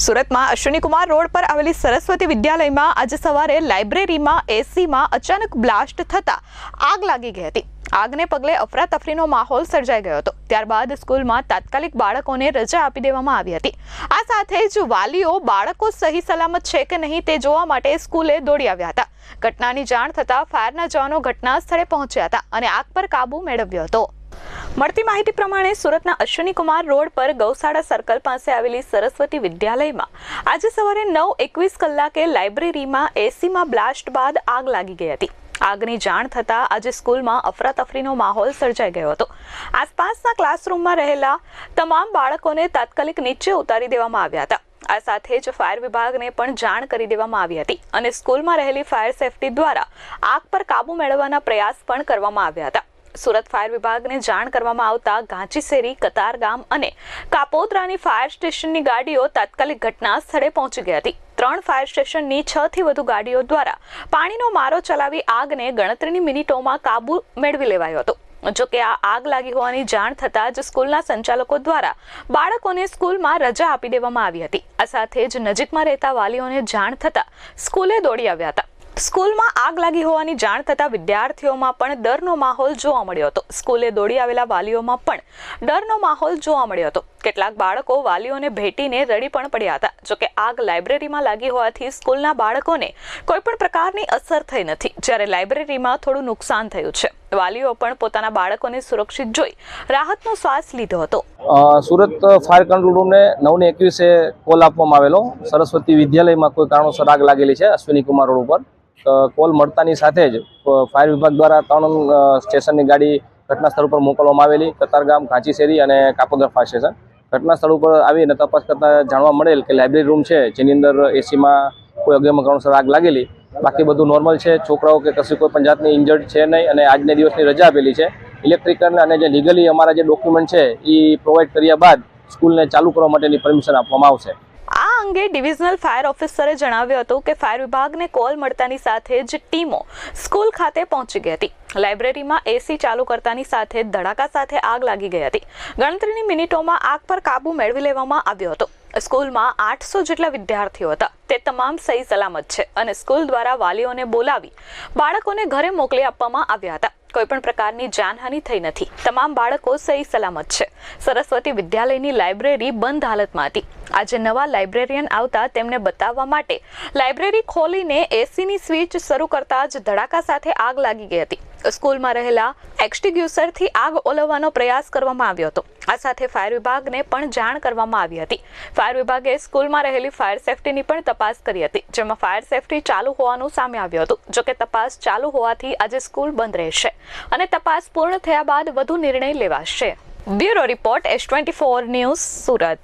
સુરતમાં અશ્વિનીકુમાર રોડ પર આવેલી સરસ્વતી વિદ્યાલયમાં આજે સવારે લાઇબ્રેરીમાં એસીમાં અચાનક બ્લાસ્ટ થતા આગ લાગી ગઈ હતી. આગને પગલે અફરાતફરીનો માહોલ સર્જાઈ ગયો હતો. ત્યારબાદ સ્કૂલમાં તાત્કાલિક બાળકોને રજા આપી દેવામાં આવી હતી. આ સાથે જ વાલીઓ બાળકો સહી સલામત છે કે નહીં તે જોવા માટે સ્કૂલે દોડી આવ્યા હતા. ઘટનાની જાણ થતાં ફાયરના જવાનો ઘટના સ્થળે પહોંચ્યા હતા અને આગ પર કાબુ મેળવ્યો હતો. મળતી માહિતી પ્રમાણે સુરતના અશ્વિની કુમાર રોડ પર ગૌશાળા સર્કલ પાસે આવેલી સરસ્વતી વિદ્યાલયમાં આજે સવારે નવ એકવીસ કલાકે લાઇબ્રેરીમાં એસીમાં બ્લાસ્ટ બાદ આગ લાગી ગઈ હતી. આગની જાણ થતાં આજે સ્કૂલમાં અફરાતફરીનો માહોલ સર્જાઈ ગયો હતો. આસપાસના ક્લાસરૂમમાં રહેલા તમામ બાળકોને તાત્કાલિક નીચે ઉતારી દેવામાં આવ્યા હતા. આ સાથે જ ફાયર વિભાગને પણ જાણ કરી દેવામાં આવી હતી અને સ્કૂલમાં રહેલી ફાયર સેફટી દ્વારા આગ પર કાબુ મેળવવાના પ્રયાસ પણ કરવામાં આવ્યા હતા. સુરત ફાયર વિભાગને જાણ કરવામાં આવતા ગાંચીસેરી, કતારગામ અને કાપોદ્રાની ફાયર સ્ટેશનની ગાડીઓ તાત્કાલિક ઘટના સ્થળે પહોંચી ગઈ હતી. ત્રણ ફાયર સ્ટેશનની છ થી વધુ ગાડીઓ દ્વારા પાણીનો મારો ચલાવી આગને ગણતરીની મિનિટોમાં કાબુ મેળવી લેવાયો હતો. જો કે આ આગ લાગી હોવાની જાણ થતાં જ સ્કૂલના સંચાલકો દ્વારા બાળકોને સ્કૂલમાં રજા આપી દેવામાં આવી હતી. આ સાથે જ નજીકમાં રહેતા વાલીઓને જાણ થતાં સ્કૂલે દોડી આવ્યા હતા. સ્કૂલમાં આગ લાગી હોવાની જાણ થતાં વિદ્યાર્થીઓમાં પણ ડરનો માહોલ જોવા મળ્યો હતો. સ્કૂલે દોડી આવેલા વાલીઓમાં પણ ડરનો માહોલ જોવા મળ્યો હતો. કેટલાક બાળકો વાલીઓને ભેટીને રડી પણ પડ્યા હતા. જોકે આગ લાઇબ્રેરીમાં લાગી હોવાથી સ્કૂલના બાળકોને કોઈ પણ પ્રકારની અસર થઈ નથી. જ્યારે લાઇબ્રેરીમાં થોડું નુકસાન થયું છે. વાલીઓ પણ પોતાના બાળકોને સુરક્ષિત જોઈ રાહતનો શ્વાસ લીધો હતો. સુરત ફાયર કંટ્રોલ રૂમને નવને એકવીસે કોલ આપવામાં આવેલો. સરસ્વતી વિદ્યાલયમાં કોઈ કારણોસર આગ લાગેલી છે અશ્વિની કુમાર રોડ ઉપર. કોલ મળતાની સાથે જ ફાયર વિભાગ દ્વારા ત્રણ સ્ટેશનની ગાડી ઘટના સ્થળ ઉપર મોકલવામાં આવેલી કતારગામ કાંચીશેરી અને કાપોદર ફાયર સ્ટેશન. ઘટના સ્થળ ઉપર આવીને તપાસ કરતાં જાણવા મળેલ કે લાઇબ્રેરી રૂમ છે, જેની અંદર એસીમાં કોઈ અગમ્ય કારણોસર આગ લાગેલી. બાકી બધું નોર્મલ છે. છોકરાઓ કે કશી કોઈ પણ જાતની ઇન્જર્ડ છે નહીં અને આજને દિવસની રજા આપેલી છે. ઇલેક્ટ્રિકલ અને જે લીગલી અમારા જે ડોક્યુમેન્ટ છે એ પ્રોવાઈડ કર્યા બાદ સ્કૂલને ચાલુ કરવા માટેની પરમિશન આપવામાં આવશે. અંગે ડિવિઝનલ ફાયર ઓફિસરે જણાવ્યું હતું કે ફાયર વિભાગને કોલ મળતાની સાથે જ ટીમો સ્કૂલ ખાતે પહોંચી ગઈ હતી. લાઇબ્રેરીમાં એસી ચાલુ કરતાની સાથે ધડાકા સાથે આગ લાગી ગઈ હતી. ગણતરીની મિનિટોમાં આગ પર કાબુ મેળવી લેવામાં આવ્યો હતો. સ્કૂલમાં આઠસો જેટલા વિદ્યાર્થીઓ હતા. તે તમામ સહી સલામત છે અને સ્કૂલ દ્વારા વાલીઓને બોલાવી બાળકોને ઘરે મોકલી આપવામાં આવ્યા હતા. કોઈ પણ પ્રકારની જાનહાનિ થઈ નથી. તમામ બાળકો સહી સલામત છે. સરસ્વતી વિદ્યાલયની લાઇબ્રેરી બંધ હાલતમાં હતી. આજે નવા લાઇબ્રેરિયન આવતા તેમને બતાવવા માટે લાઇબ્રેરી ખોલીને એસીની સ્વિચ શરૂ કરતા જ ધડાકા સાથે આગ લાગી ગઈ હતી. સ્કૂલમાં રહેલા એક્સટિગ્યુસરથી આગ ઓલવવાનો પ્રયાસ કરવામાં આવ્યો હતો. આ સાથે ફાયર વિભાગને પણ જાણ કરવામાં આવી હતી. ફાયર વિભાગે સ્કૂલમાં રહેલી ફાયર સેફટીની પણ તપાસ કરી હતી, જેમાં ફાયર સેફટી ચાલુ હોવાનું સામે આવ્યું હતું. જોકે તપાસ ચાલુ હોવાથી આજે સ્કૂલ બંધ રહેશે અને તપાસ પૂર્ણ થયા બાદ વધુ નિર્ણય લેવાશે. Bureau report, S twenty four news Surat.